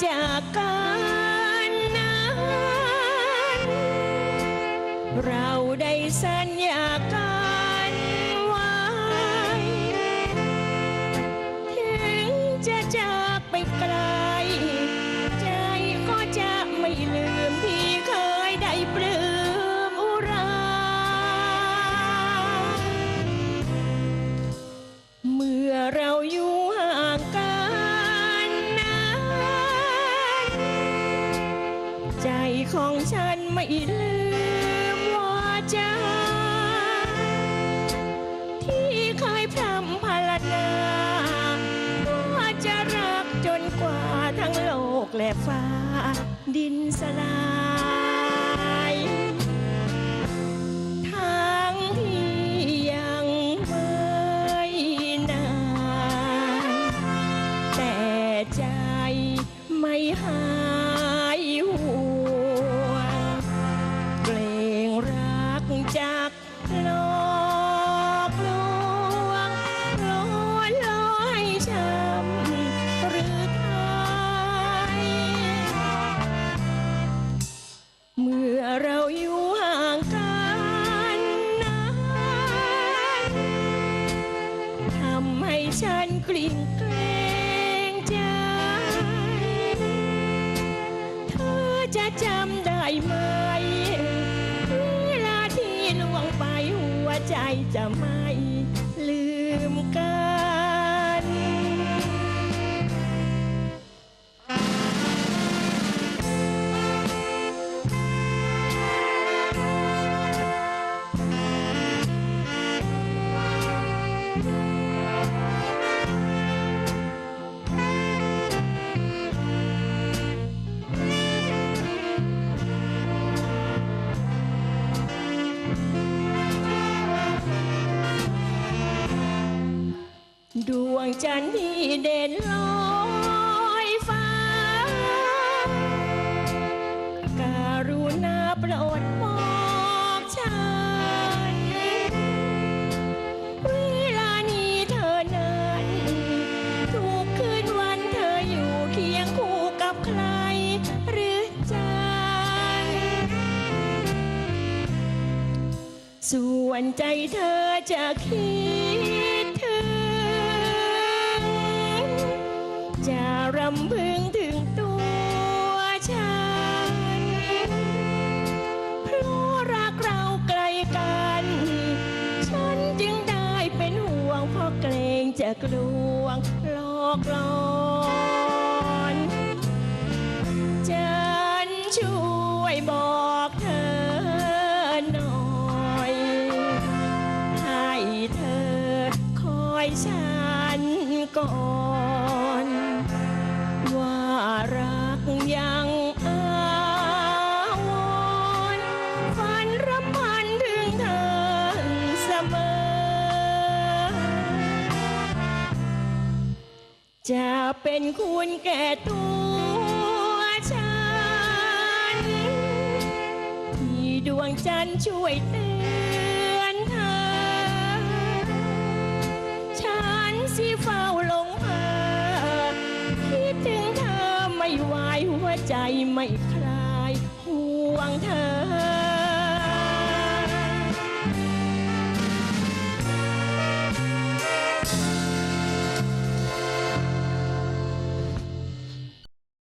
จากกันนั้นเราได้สัญญากันไว้ถึงจะจากไปไกล ของฉันไม่ลืมว่าจาที่เคยพรำพรรณนาว่าจะรักจนกว่าทั้งโลกและฟ้า ดินสลายทั้งที่ยังไม่นานแต่ใจไม่หาย ฉันกลิ้งเกรงใจ เธอจะจำได้ไหม เวลาที่ล่วงไปหัวใจจะไม่ลืมกัน ดวงจันทร์ที่เด่นลอยฟ้า การุณาโปรดบอกฉันเวลานี้เธอนั้นทุกคืนวันเธออยู่เคียงคู่กับใคร หรือใจส่วนใจเธอจะคิดำพึงถึงตัวฉันเพราะรักเราไกลกัน ฉันจึงได้เป็นห่วงเพราะเกรงจะกลวงหลอกหลอ จะเป็นคุณแก่ตัวฉัน ที่ดวงจันทร์ช่วยเตือนเธอ ฉันสิเฝ้าหลงเพอคิดถึงเธอไม่ไหวหัวใจไม่ใคร่วางเค